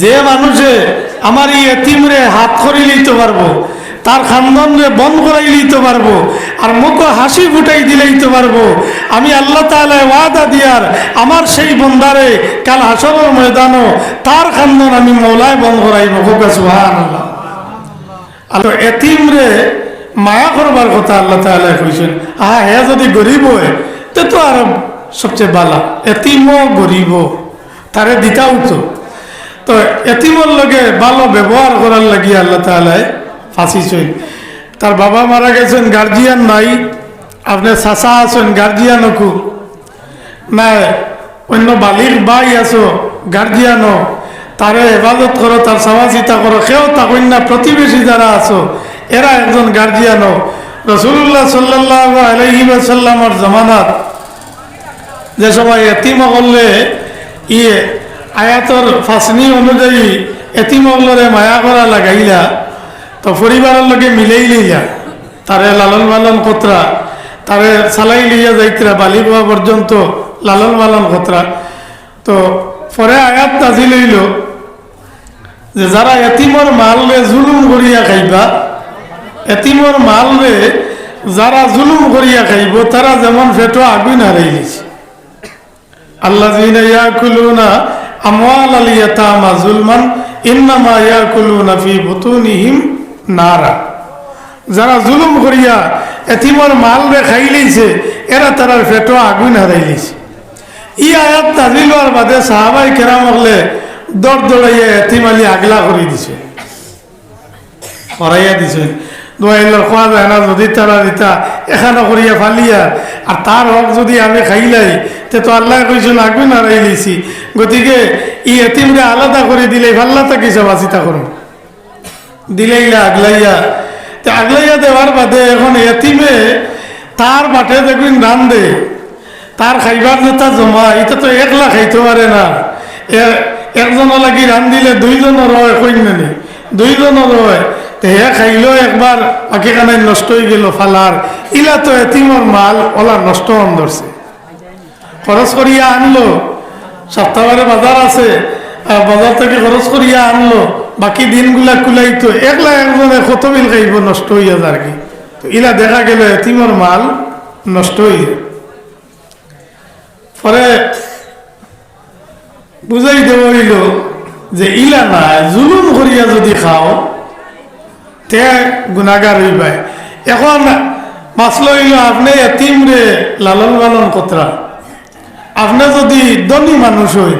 যে মানুষে আমার এই এতিমরে হাত করে লইতে পারব, তার খানদনরে বন্ধ করাই লইতে পারব, আর মুখ হাসি ফুটাই দিলেইতে পারব, আমি আল্লাহ তাআলা ওয়াদা দিয়ার আমার সেই বন্দারে কাল হাসরের ময়দানও তার খানদন আমি মৌলায় বন্ধ করাইব হোকা সুবহানাল্লাহ। আর এতিমরে মায়া করবার কথা আল্লাহ তাআলা কইছেন, আহা, হে যদি গরিব হয়, তে তো আর সবচেয়ে বালা। এতিমও গরিব তারে দিতাও তো। তো এতিমর লগে ভালো ব্যবহার করার লাগি আল্লাহ তাআলায় ফাঁসিছেন তার বাবা মারা গেছেন গার্জিয়ান নাই, আপনি চাচা আছেন গার্জিয়ান কু না, অন্য বালির বাই আছো গার্জিয়ানও তারে হেফাজত করো, তার সেবা চিতা করো। সেও তখন না প্রতিবেশী যারা আছো, এরা একজন গার্জিয়ানও রসুল্লাহ সাল্লাহ আলহি সাল্লামর জমানাত, যে সময় এতিম করলে ইয়ে আয়াতর ফাঁসনি অনুযায়ী এতিম অগলরে মায়া করা লাগাইলা, তো পরিবারের লগে মিলেই লইলা। তারে লালন পালন কতরা তারে চালাই লইয়া যাইতরা, বালি পাওয়া পর্যন্ত লালন পালন কতরা তো পরে আয়াত নাজি লইল যে যারা এতিমর মালরে জুলুম করিয়া খাইবা এতিমর মালরে যারা জুলুম করিয়া খাইব, তারা যেমন ফেটো আগুন হারাই দিছে আল্লাযীনা ইয়াকুলুনা আমওয়ালাল ইয়াতামা যুলমান ইন্নামা ইয়াকুলুনা ফি বুতুনিহিম নারা। যারা জুলুম করিয়া এতিমর মাল রে খাই লইছে, এরা তারার ফেটো আগুন হারাই লইছে। ই আয়াত নাজিল হওয়ার বাদে সাহাবাই কেরাম হলে দর দৌড়াইয়া এতিম আলী আগলা করে দিছে। করাইয়া দিছে। দোয়াইল খোয়া যায় না, যদি তারা দিতা, এখানে করিয়া ফালিয়া, আর তার হক যদি আমি খাইলাই তে তো আল্লাহ কইছেন আগুন হারাই লইছি গতিকে, ই এতিমরে আলাদা করে দিলে ভাল্লা তাকে বাঁচিতা করুন। দিলেইলা আগলাইয়া। তে আগলাইয়া দেওয়ার বাদে এখন এতিমে তার বাটে দেখবেন রান দে। তার খাইবার যেটা জমা, এটা তো একলা খাইতে পারে না। একজনের লাগি রান দিলে দুইজনের হয় কইন নানি। দুইজনের হয় তে হে খাইলেও একবার বাকি কানাই নষ্ট হয়ে গেল ফালার। ইলা তো এতিমর মাল ওলা নষ্ট হন ধরছে। খরচ করিয়া আনলো। সপ্তাহে বাজার আছে বাজার থেকে খরচ করিয়া আনলো। বাকি দিনগুলা কুলাইতো একলা একজনে কত বিল খাইব, নষ্ট হইয়া যার কি। ইলা দেখা গেল এতিমর মাল নষ্ট হইয়া পরে বুঝাই দেব হইল যে ইলা না জুলুম করিয়া যদি খাও, তে গুণাগার হইবাই। এখন মাসলো হইল আপনি এতিম রে লালন পালন কতরা? আপনি যদি ধনী মানুষ হই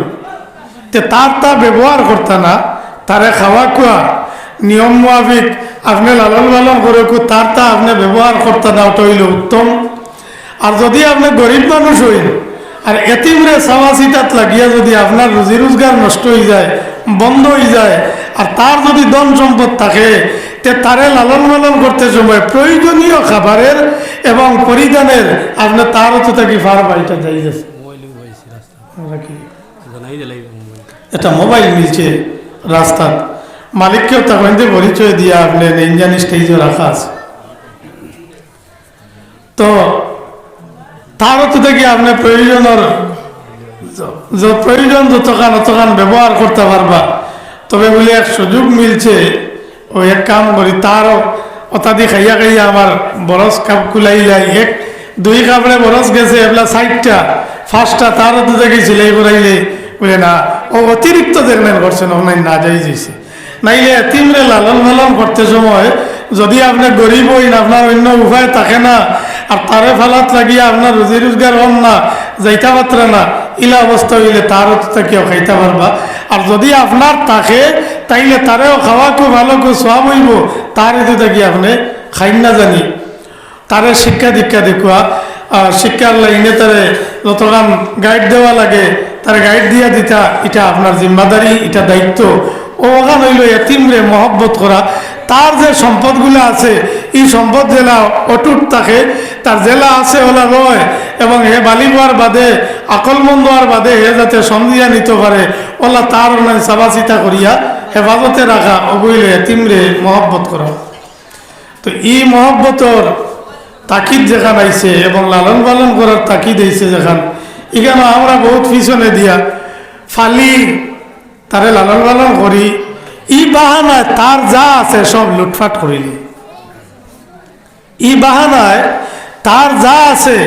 তে তার তা ব্যবহার করতে না, তারে খাওয়া খোয়া, নিয়ম মোয়াফিক আপনি লালন পালন করে তার তা আপনি ব্যবহার করতে না, ওটা হইল উত্তম। আর যদি আপনি গরিব মানুষ হইন আর এতিমরে সাওয়াসিটাত লাগিয়া যদি আপনার রুজি রোজগার নষ্ট হয়ে যায়, বন্ধ হয়ে যায়, আর তার যদি ধন সম্পদ থাকে, তে তারে লালন পালন করতে সময় প্রয়োজনীয় খাবারের এবং পরিধানের আপনি তারও তো থাকি ফার বাড়িটা যাই পাইছি দিলাই মোবাইল মিলছে রাস্তাত মালিককেও তখন দিয়ে পরিচয় দিয়ে আপনি ইঞ্জান স্টেজে রাখা আছে। তো তারও তো দেখি আপনি প্রয়োজনের প্রয়োজন যতখান অতখান ব্যবহার করতে পারবা। তবে বলে এক সুযোগ মিলছে। ও এক কাম করি তারও অতাদি খাইয়া খাইয়া আমার বরস কাপ কুলাই যায় এক দুই কাপড়ে বরস গেছে, এগুলা সাইডটা ফার্স্টটা তারও তো দেখি সিলাই করাইলে বলে না, ও অতিরিক্ত দেখলেন করছেন ওখানে না, যাই যাইছে নাইলে এতিমরে লালন পালন করতে সময় যদি আপনি গরিব হইন, আপনার অন্য উপায় থাকে না, আর তারে ফালাত লাগিয়া আপনার রুজি রোজগার হন না, যাইতা পাত্রে না, ইলা অবস্থা হইলে তারও তো তাকেও খাইতে পারবা। আর যদি আপনার থাকে, তাইলে তারেও খাওয়াকো ভালোকো সব হইব তার এতে থাকি আপনি খাইন না জানি। তারে শিক্ষা দীক্ষা দেখুয়া। আর শিক্ষার লাইনে তারে যতক্ষণ গাইড দেওয়া লাগে। তার গাইড দিয়া দিতা, এটা আপনার জিম্মাদারি, এটা দায়িত্ব। ওখান হইল এতিমরে মহব্বত করা। তার যে সম্পদগুলো আছে, এই সম্পদ জেলা অটুট থাকে, তার জেলা আছে ওলা রয় এবং হে বালি হওয়ার বাদে আকলমন্দ হওয়ার বাদে, হে যাতে সন্ধিয়া নিতে পারে ওলা তার মানে চাবাচিতা করিয়া হেফাজতে রাখা ওগুলো এতিমরে মহব্বত করা। তো এই মহব্বতর তাকিদ যেখান আইছে এবং লালন পালন করার তাকিদ আইছে যেখান। এখানে আমরা বহুত পিছনে দিয়া ফালি তারে লালন পালন করি। ই বাহানায় তার যা আছে সব লুটফাট করিলি। ই বাহানায় তার যা আছে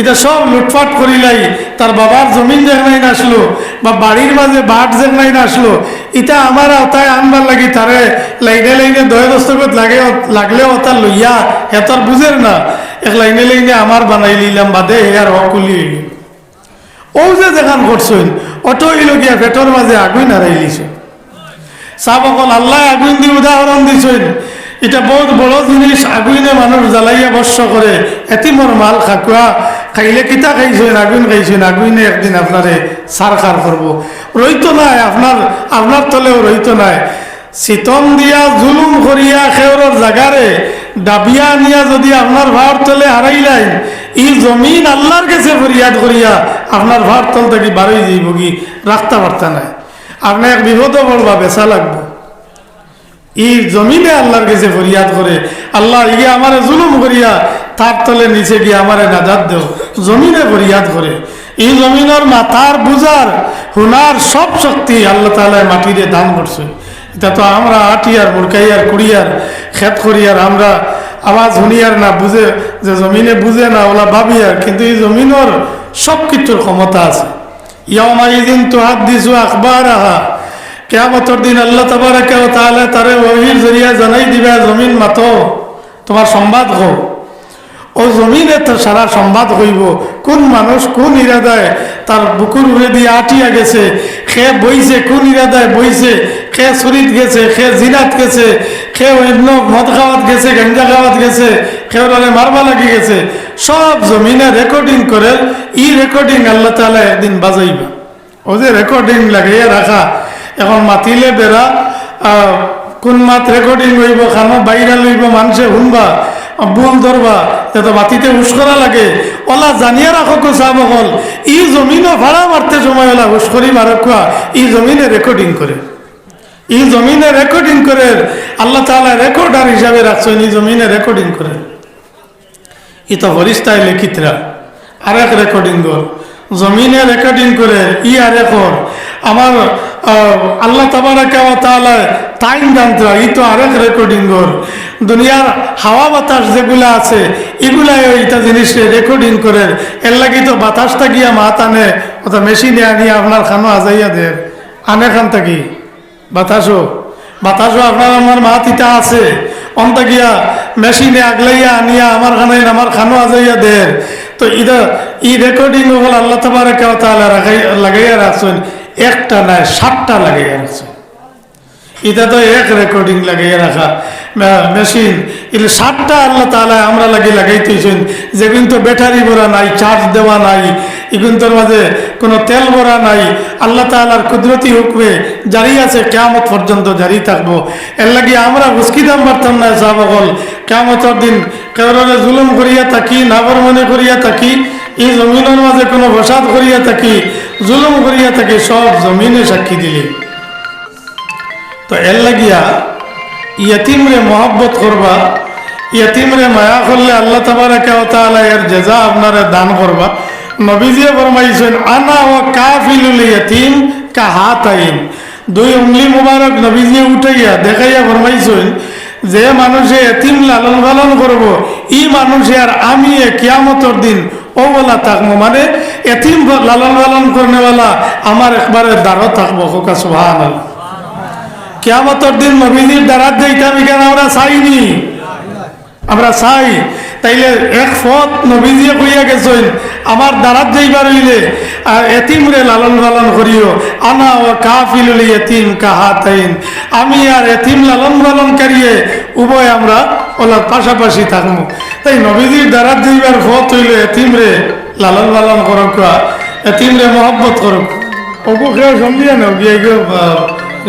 এটা সব লুটফাট করিলাই। তার বাবার জমিন যেখানে আসলো, বা বাড়ির মাঝে বাট যেখানে আসলো। এটা আমার ওতায় আনবার লাগি তারে লাইনে লাইনে দয় দস্তকত লাগে, লাগলেও ওটা লইয়া হেতার বুঝের না। এক লাইনে লাইনে আমার বানাই লিলাম বাদে হে আর অকুলি ও যে দেখান করছেন, অটো ইলগিয়া পেটর মাঝে আগুন হারাই লিছেন সাবকল আল্লাহ আগুন দিয়ে উদাহরণ দিছেন। এটা বহুত বড় জিনিস, আগুনে মানুষ জ্বালাইয়া বর্ষ করে এতিমর মাল খাকুয়া খাইলে কিতা খাইছেন? আগুন খাইছেন? আগুনে একদিন আপনারে সার খার করব। রইতো নাই, আপনার আপনার তলেও রইতো নাই। চিতন দিয়া জুলুম করিয়া খেওরের জাগারে ডাবিয়া নিয়া যদি আপনার ভার তলে হারাইলাই ই জমিন আল্লাহর কাছে ফরিয়াদ করিয়া আপনার ভার তল থেকে বারোই যাইব কি? রাখতে পারতা নাই। আপনি এক বিপদও পড়বা, বেচা লাগবে। ই জমিনে আল্লাহর কাছে ফরিয়াদ করে, আল্লাহ ইয়ে আমারে জুলুম করিয়া তার তলে নিচে গিয়ে আমারে নাজাদ দেও। জমিনে ফরিয়াদ করে। এই জমিনের মাথার বুঝার হুনার সব শক্তি আল্লাহ তালায় মাটিরে দান করছে। এটা তো আমরা আটিয়ার, মুরকাইয়ার, কুড়িয়ার, খেত করিয়ার, আমরা আওয়াজ শুনিয়ার না, বুঝে, যে জমিনে বুঝে না, ওলা ভাবিয়ার, কিন্তু এই জমিনের সব কিছুর ক্ষমতা আছে। ইয়ামাইদিন তো হাত দিছু আখবার আহা কেয়ামতর দিন আল্লাহ তাবারাকে ও তাহলে তারে ওহির জরিয়া জানাই দিবে, জমিন মাতো, তোমার সংবাদ হো ও জমিনে তো সারা সংবাদ হইব। কোন মানুষ কোন ইরাদায় তার বুকুর উড়ে দিয়ে আটিয়া গেছে? খে বইছে, কোন ইরাদায় বইছে? খে শরীর গেছে, খে জিনাত গেছে, খে অন্য মদ খাওয়াত গেছে গঞ্জা খাওয়াত গেছে, খে ওরা মারবা লাগি গেছে। সব জমিনে রেকর্ডিং করে, ই রেকর্ডিং আল্লাহ তালা একদিন বাজাইবা। ও যে রেকর্ডিং লাগাইয়া রাখা, এখন মাতিলে বেড়া কোন মাত রেকর্ডিং হইব খানো বাইরা লইব মানুষে শুনবা বুল ধরবা তো মাটিতে হুস করা লাগে। ওলা জানিয়ে রাখো কো চাব হল ই জমিনও ভাড়া মারতে সময় ওলা হুস করি মারক কোয়া ই জমিনে রেকর্ডিং করে। ই জমিনে রেকর্ডিং করে, আল্লাহ তালা রেকর্ডার হিসাবে রাখছেন, ই জমিনে রেকর্ডিং করে। ই তো হরিস্তায় লেখিতরা, আরেক রেকর্ডিং কর। জমিনে রেকর্ডিং করে, ই আরেক কর। আমার আল্লাহ টাইম জানতে ই তো আরেক রেকর্ডিং কর দুনিয়ার হাওয়া বাতাস যেগুলা আছে, এগুলাই এইটা জিনিস রেকর্ডিং করে। এর লাগি তো বাতাসটা গিয়া মাত আনে, অথবা মেশিনে আনিয়ে আপনার খানো আজাইয়া দেয়। আনে খান থাকি বাতাসও। বাতাসও আপনার, আমার মা তিতা আছে। অন্ত গিয়া মেশিনে আগলাইয়া আনিয়া আমার খানে আমার খানো আজাইয়া দের তো ইদা ই রেকর্ডিং হল আল্লাহ তোমার তাহলে লাগাইয়া রাখছেন। একটা নাই সাতটা লাগাইয়া রাখছেন এটা তো এক রেকর্ডিং লাগাইয়া রাখা। মেশিন এগুলো সাতটা আল্লাহ তালা আমরা লাগি লাগাইতেছেন। যে কিন্তু ব্যাটারি ভরা নাই চার্জ দেওয়া নাই এগুলোর মাঝে কোনো তেল ভরা নাই, আল্লাহ তালার কুদরতি হুকমে জারি আছে, কেয়ামত পর্যন্ত জারি থাকব। এর লাগি আমরা উস্কি দাম পারতাম না সাহাবল কেয়ামতর দিন কেউরে জুলুম করিয়া থাকি নাবর মনে করিয়া থাকি, এই জমিনের মাঝে কোনো বসাত করিয়া থাকি জুলুম করিয়া থাকি সব জমিনে সাক্ষী দিলি। তো এর লাগিয়া ইয়তিমরে মহব্বত করবা, ইয়তিমরে মায়া করলে আল্লাহ তাবারাকে তাআলা এর জেজা আপনারে দান করবা। নবীজিয়ে ফরমাইছেন, আনা ও কাফিলুল দুই উংলি মুবারক নবীজিয়ে উঠাইয়া দেখাইয়া ফরমাইছেন, যে মানুষে এতিম লালন পালন করব ই মানুষে আর আমি কিয়ামতর দিন ও বলা থাকব মানে এতিম লালন পালন করনেওয়ালা আমার একবারে দ্বারও থাকব হোকা সুহান কেয়ামতর দিন নবীজির দ্বারাত যাইতাম এখানে আমরা চাইনি? আমরা চাই। তাইলে এক ফত নবীজিয়ে কইয়া গেছেন আমার দ্বারাত যাইবার হইলে এতিমরে লালন পালন করিও আনা ও কাফিলুল এতিম কাহাতাইন। আমি আর এতিম লালন পালন কারিয়ে উভয় আমরা ওলার পাশাপাশি থাকব তাই নবীজির দ্বারাত যাইবার ফত হইলে এতিমরে লালন পালন করক এতিমরে মহব্বত করক ওগো কেউ সমঝিয়ে নাও, গিয়ে গিয়ে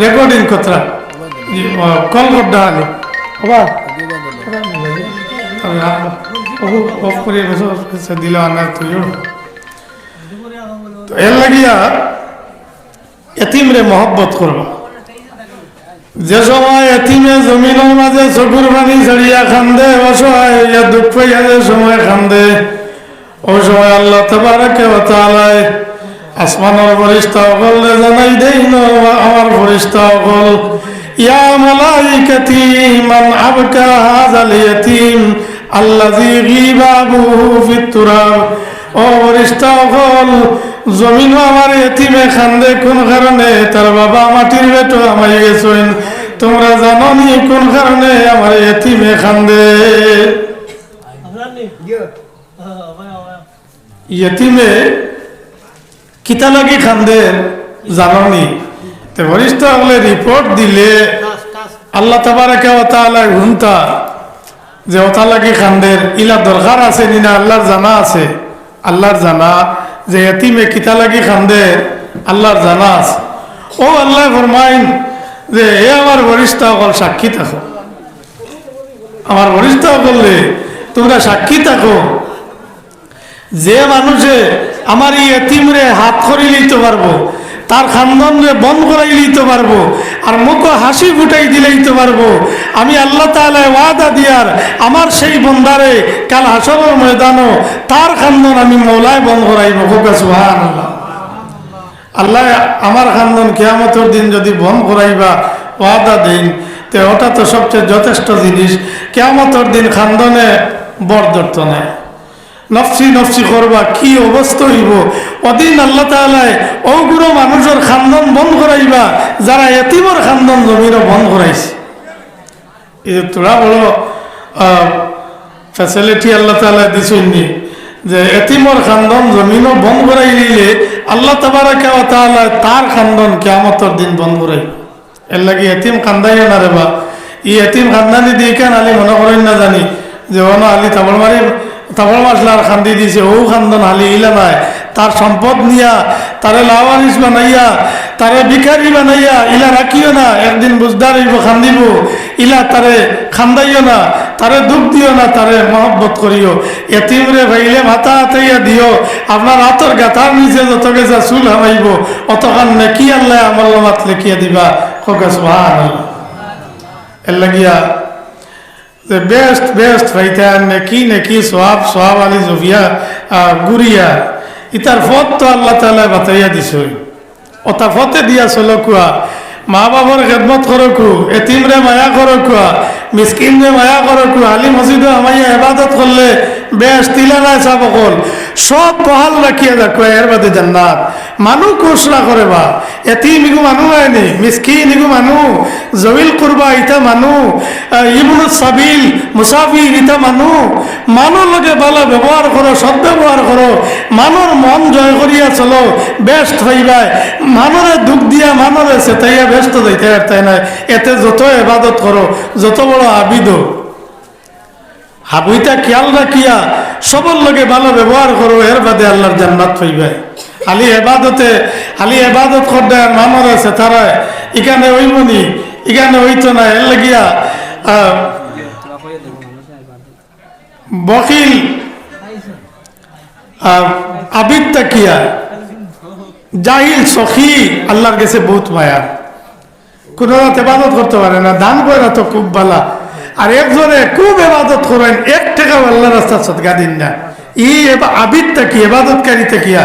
রেকর্ডিং কতরা কল করতে হবে? বাবা অফ করে দিল আনার তুইও। তো এর লাগিয়া এতিমরে মহব্বত করবা যে সময় এতিমে জমিনের মাঝে চকুর পানি ছাড়িয়া খান্দে, অসহায় দুঃখ পাইয়া যে সময় খান্দে। ওই সময় আল্লাহ তবারকে তালায় আসমানের ফরিস্তা সকলে জানাই দেই ন আমার ফরিস্তা সকল ইয়া মালাইকাতি মান আবকা হাযাল ইয়াতীম আল্লাযী গীবাবুহু ফিত তুরাব। ও ফরিস্তা সকল জমিন আমার এতিমে খান্দে কোন কারণে তার বাবা মাটির বেটো আমাই গেছেন? তোমরা জানো নি কোন কারণে আমার এতিমে খান্দে? ইয়তিমে কিতা লাগি খান্দে জাননি? তে বরিষ্ঠ হলে রিপোর্ট দিলে আল্লাহ তাবারাকে ওতালা হুনতা যে ওতা লাগি খান্দের ইলা দরকার আছে নিনা আল্লাহর জানা আছে? আল্লাহর জানা যে এতিমে কিতা লাগি খান্দে আল্লাহর জানা আছে। ও আল্লাহ ফরমাইন যে এ আমার বরিষ্ঠ অকল সাক্ষী থাকো। আমার বরিষ্ঠ করলে তোমরা সাক্ষী থাকো। যে মানুষে আমার এই এতিমরে হাত করি লইতে পারব, তার খানদনরে বন্ধ করাই লইতে পারব, আর মুখ হাসি ফুটাই দিলেইতে পারব, আমি আল্লাহ তাআলা ওয়াদা দিয়ার, আমার সেই বন্দারে কাল হাসরের ময়দানও তার খানদন আমি মৌলায় বন্ধ করাইব কোকা সুহান আল্লাহ আল্লাহ আমার খানদন কেয়ামতের দিন যদি বন্ধ করাইবা ওয়াদা দিন, তে ওটা তো সবচেয়ে যথেষ্ট জিনিস। কেয়ামতের দিন খানদনে বরদর্ত নাই। নফসি নফসি করবা, কি অবস্থা হইব? অদিন আল্লাহ তালায় ওগুলো মানুষের খান্দন বন্ধ করাইবা, যারা এতিমর খান্দন জমিরও বন্ধ করাইছে। এই তোরা বড় ফ্যাসিলিটি আল্লাহ তালা দিছুননি, যে এতিমর খান্দন জমিনও বন্ধ করাই দিলে আল্লাহ তাবারাকে তাআলা তার খান্দন কেয়ামতর দিন বন্ধ করাই এর লাগি এতিম কান্দাইও না রে বা। ই এতিম খান্দানি দিয়ে কেন আলি মনে করেন না জানি? যে অন আলি তাবল মারি তাবল মাসলার খান্দি দিছে, ও খান্দন হালি, ইলা নাই তার সম্পদ নিয়া, তারে লাওয়ারিস বানাইয়া, তারে ভিখারি বানাইয়া, ইলা রাখিও না, একদিন বুঝদার হইব, খান্দিব। ইলা তারে খান্দাইও না, তারে দুঃখ দিও না, তারে মহব্বত করিও। এতিমরে ভাইলে মাথা হাতাইয়া দিও, আপনার হাতর গাথার নিচে যত গেছা চুল হামাইব, অতখান নেকি আল্লাহ আমার মাত লেখিয়া দিবা? খোকা সুহান এর লাগিয়া যে বেস্ট বেস্ট ফাইতান নেকি নেকি সোহাব সোহাব আলী জফিয়া গুরিয়া ইতার ফত তো আল্লাহ তালা বাতাইয়া দিছে ওটা ফতে দিয়া চলো মা বাবার খেদমত করো কু এতিমরে মায়া করো কুয়া মিসকিনরে মায়া করো কু আলী মসজিদে আমাইয়া এবাদত করলে, বেশ তিলা নাই চাব কল সব বহাল রাখিয়া দেখো, এর বাদে জান্নাত। মানুহ কোসরা করে বা এতিম ইগু মানুহ আইনি মিসকিন ইগু মানুহ জবিল কুরবা ইতা মানুহ ইবনু সাবিল, মুসাফির ইতা মানুহ। মানুহ লগে ভালো ব্যবহার করো সদ ব্যবহার করো মানুষ মন জয় করিয়া চলো, ব্যস্ত হইবাই মানুরে দুঃখ দিয়া মানুরে চেতাইয়া ব্যস্ত যাইতে তাই না এতে যত এবাদত করো, যত বড় আবিদ। হাবুইটা খেয়াল রাখিয়া, সবর লগে ভালো ব্যবহার করো, এর বাদে আল্লাহর জান্নাত পাইবে খালি এবাদতে খালি এবাদত করতে মানুষ আছে তারা এখানে ওইমনি এখানে হইতো না, এর লাগিয়া বকিল আবিদ তাকিয়া, জাহিল সখী, আল্লাহর কাছে বহুত মায়া। কোনো রাত এবাদত করতে পারে না, দান করে তো খুব ভালা আর একজনে খুব এবাদত করেন, এক টাকা আল্লাহ রাস্তা সদগা দিন না। ই আবিদ তাকি এবাদতকারী তাকিয়া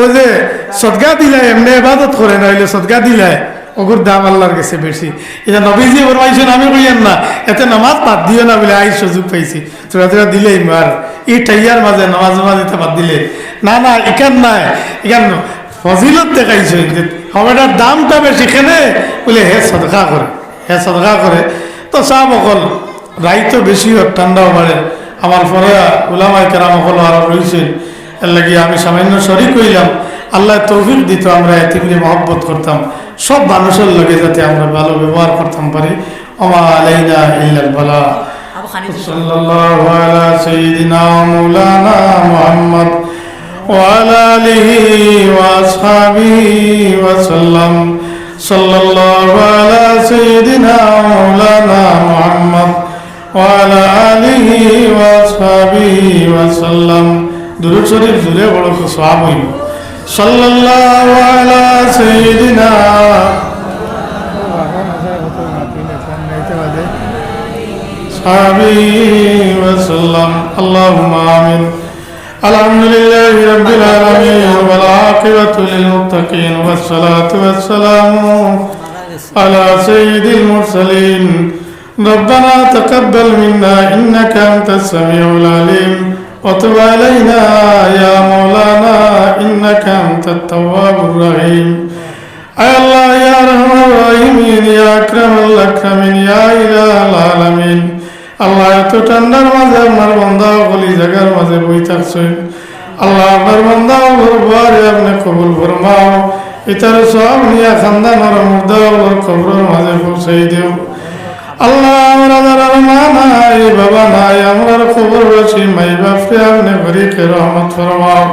ও যে সদগা দিলাই এমনি এবাদত করে না, হইলে সদগা দিলাই ওগুর দাম আল্লাহর কাছে বেশি। এটা নবীজি ফরমাইছেন, আমি কইয়েন না, এতে নামাজ বাদ দিও না বলে আই সুযোগ পাইছি। তোরা তোরা দিলেই মার। ই ঠাইয়ার মাঝে, নামাজ নামাজ দিতে বাদ দিলে। না না ইকান নাই। ইকান ফজিলত দেখাইছে সময়টার দামটা বেশি কেনে বলে হে সদকা করে, হে সদকা করে। তো চাপ অকল রাইতো বেশি হোক ঠান্ডাও বাড়ে আমার পরে ওলামাই কেরাম অকল আরো রয়েছে এর লাগি আমি সামান্য শরিক কইলাম আল্লাহ তৌফিক দিত আমরা এতিমরে মহব্বত করতাম সব মানুষের লগে যাতে আমরা ভালো ব্যবহার করতাম পারি ওমা আলাইনা ইল্লাল বালা আবু খানিফ صلى الله على سيدنا مولانا محمد وعلى آله وأصحابه وسلم صلى الله على سيدنا مولانا محمد وعلى آله وأصحابه وسلم درود شريف زوري بڑو کو ثواب ہوئی صلی اللہ علی سیدنا صحابه وسلم اللهم آمين الحمد لله رب العالمين والعاقبة للمتقين والصلاة والسلام على سيد المرسلين ربنا تقبل منا إنك أنت السميع العليم وتب علينا يا مولانا إنك أنت التواب الرحيم أي الله يا رحم الراحمين يا أكرم الأكرمين يا إله العالمين আল্লাহ এত ঠান্ডার মাঝে আপনার বন্ধা বলি জায়গার মাঝে বই থাকছেন আল্লাহ আপনার বন্ধা বরবারে আপনি কবুল ফরমাও ইতার সব নিয়ে খানদানোর মুর্দা ওর কবরের মাঝে পৌঁছাই দেও আল্লাহ আমরা যারা মা নাই, বাবা নাই, আমরা খবর বসি মাই বাপরে আপনি ভরিকে রহমত ফরমাও।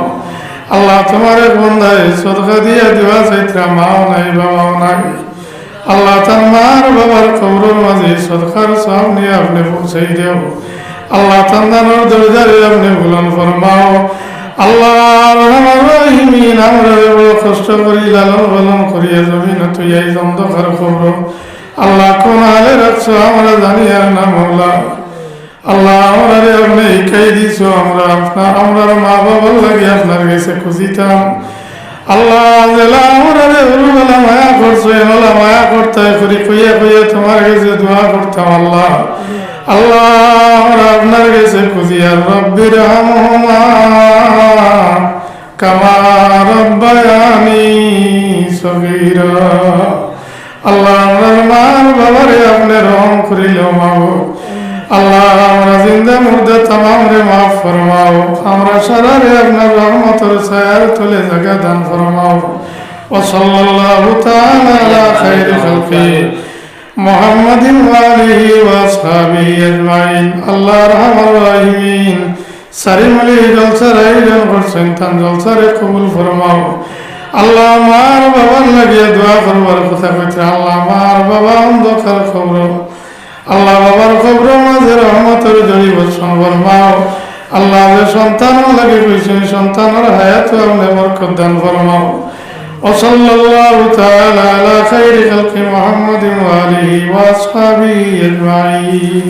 আল্লাহ তোমার বন্ধায় সদকা দিয়ে দেওয়া চাইত্রা মাও নাই, বাবাও নাই। আল্লাহ তার মার বাবার কবরের মাঝে সদকার সব নিয়ে আপনি পৌঁছাই দেও। আল্লাহ তার নানোর দরজারে আপনি বুলন ফরমাও। আল্লাহ রহমান আমরা কষ্ট করি, লালন পালন করিয়া জমিন তুই এই অন্ধকার খবর আল্লাহ কোন হালে রাখছো, আমরা জানি আর না মৌলা আল্লাহ আমরা রে আপনি শিখাই দিছো, আমরা আপনার আমরা মা বাবার লাগে আপনার কাছে খুঁজিতাম। আল্লাহ জেলা আমরা রে বেলা মায়া করছ এনলা মায়া করতে করি, কইয়া কইয়া তোমার কাছে দোয়া করতাম আল্লাহ। আল্লাহ আমরা আপনার কাছে খুঁজি, আর রব্বির হামহুমা কামা রব্বায়ানি সগীরা। আল্লাহ আমার মার বাবারে আপনি রহম করিল মাও আল্লাহ আমরা জিন্দা মুর্দা তামাম রে মাফ ফরমাও আমরা সারা রে আপনার রহমতের ছায়ার তুলে জায়গা দান ফরমাও وصلى الله تعالى على خير خلقه محمد وآله وأصحابه أجمعين الله أرحم الراحمين সারিম আলী জলসার আয়োজন করছেন তান জলসারে কবুল ফরমাও আল্লাহ মার বাবার লাগিয়ে দোয়া করবার কথা কইতে আল্লাহ মার বাবা অন্ধকার খবর আল্লাহ বাবার খবর মাঝে রহমতের জড়ি বর্ষণ ফরমাও আল্লাহ যে সন্তান লাগে কইছেন সন্তানের হায়াত আপনি বরকত দান ফরমাও وصلى الله تعالى على خير خلق محمد وآله وأصحابه أجمعين